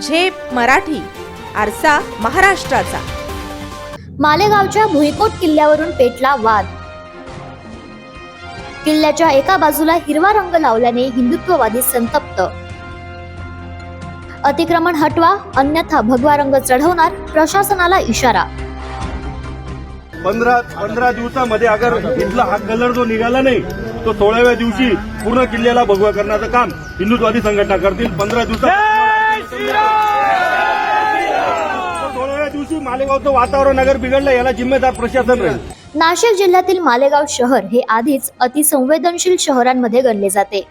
झेप मराठी आरसा महाराष्ट्राचा. मालेगावच्या भुईकोट किल्ल्यावरून पेटला वाद. किल्ल्याच्या एका बाजूला हिरवा रंग लावल्याने हिंदुत्ववादी संतप्त. अतिक्रमण हटवा अन्यथा भगवा रंग चढवणार प्रशासनाला इशारा. पंधरा पंधरा दिवसामध्ये अगर इथला हा कलर जो निघाला नाही तो सोळाव्या दिवशी पूर्ण किल्ल्याला भगवा करण्याचं काम हिंदुत्वादी संघटना करतील. पंधरा दिवसात सोळाव्या दिवशी मालेगावचं वातावरण नगर बिघडलं याला जिम्मेदार प्रशासन राहील. नाशिक जिल्ह्यातील मालेगाव शहर हे आधीच अतिसंवेदनशील शहरांमध्ये गणले जाते.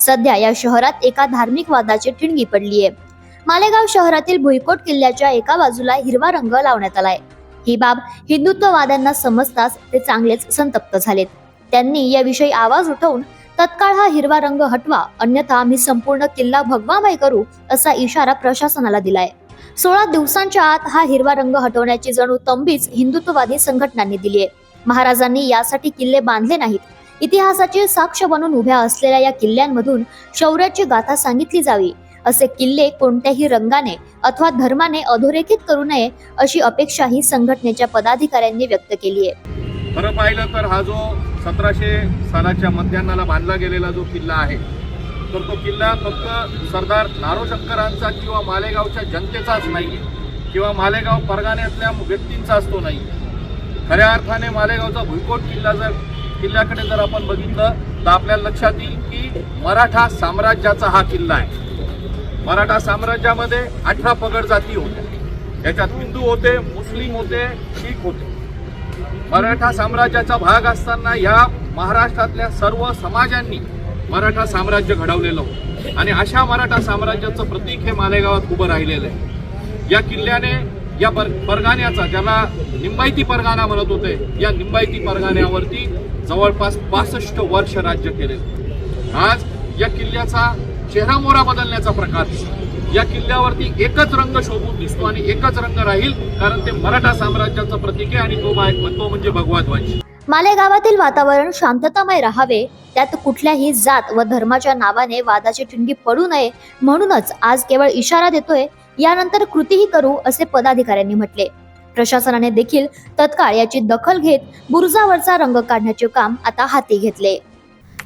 सध्या या शहरात एका धार्मिक वादाची ठिणगी पडली आहे मालेगाव शहरातील भुईकोट किल्ल्याच्या एका बाजूला हिरवा रंग लावण्यात आलाय. ही बाब हिंदुत्ववाद्यांना समजताच ते चांगलेच संतप्त झालेत. त्यांनी याविषयी आवाज उठवून तत्काळ हा हिरवा रंग हटवा अन्यथा आम्ही संपूर्ण किल्ला भगवामय करू असा इशारा प्रशासनाला दिलाय. सोळा दिवसांच्या आत हा हिरवा रंग हटवण्याची जणू तंबीच हिंदुत्ववादी संघटनांनी दिली आहे. महाराजांनी यासाठी किल्ले बांधले नाहीत. इतिहासाची साक्ष बनून उभ्या असलेल्या या किल्ल्यांमधून शौर्याची गाथा सांगितली जावी. असे किल्ले कोणत्याही रंगाने अथवा धर्माने अधोरेखित करू नये अशी अपेक्षाही संघटनेच्या पदाधिकाऱ्यांनी व्यक्त केली आहे. खरं पाहिलं तर हा जो सतराशे सालाच्या मध्यान्नाला बांधला गेलेला जो किल्ला आहे तर तो किल्ला फक्त सरदार नारोशंकरांचा किंवा मालेगावच्या जनतेचाच नाही किंवा मालेगाव परगाण्यातल्या व्यक्तींचाच तो नाही खऱ्या अर्थाने मालेगावचा भुईकोट किल्ला जर किल्ल्याकडे जर आपण बघितलं तर आपल्याला लक्षात येईल की मराठा साम्राज्याचा हा किल्ला आहे. मराठा साम्राज्यामध्ये अठरा पगड जाती होत्या. याच्यात हिंदू होते मुस्लिम होते शीख होते. मराठा साम्राज्याचा भाग असताना या महाराष्ट्रातल्या सर्व समाजांनी मराठा साम्राज्य घडवलेलं होतं. आणि अशा मराठा साम्राज्याचं प्रतीक हे मालेगावात उभं राहिलेलं आहे. या किल्ल्याने या पर परगाण्याचा ज्याला निंबायती परगाणा म्हणत होते या निंबायती परगाण्यावरती जवळपास पासष्ट वर्ष राज्य केले आज या किल्ल्याचा चेहरा मोहरा बदलण्याचा प्रकार आहे. या किल्ल्यावरती एकच रंग शोभून दिसतो आणि एकच रंग राहील कारण ते मराठा साम्राज्याचं प्रतीक आहे आणि तो बाय- तो म्हणजे भगवा ध्वज. मालेगावातील वातावरण शांततामय राहावे त्यात कुठल्याही जात व धर्माच्या नावाने वादाची ठिणगी पडू नये म्हणूनच आज केवळ इशारा देतोय यानंतर कृतीही करू असे पदाधिकाऱ्यांनी म्हटले. प्रशासनाने देखील तत्काळ याची दखल घेत बुरुजावरचा रंग काढण्याचे काम आता हाती घेतले.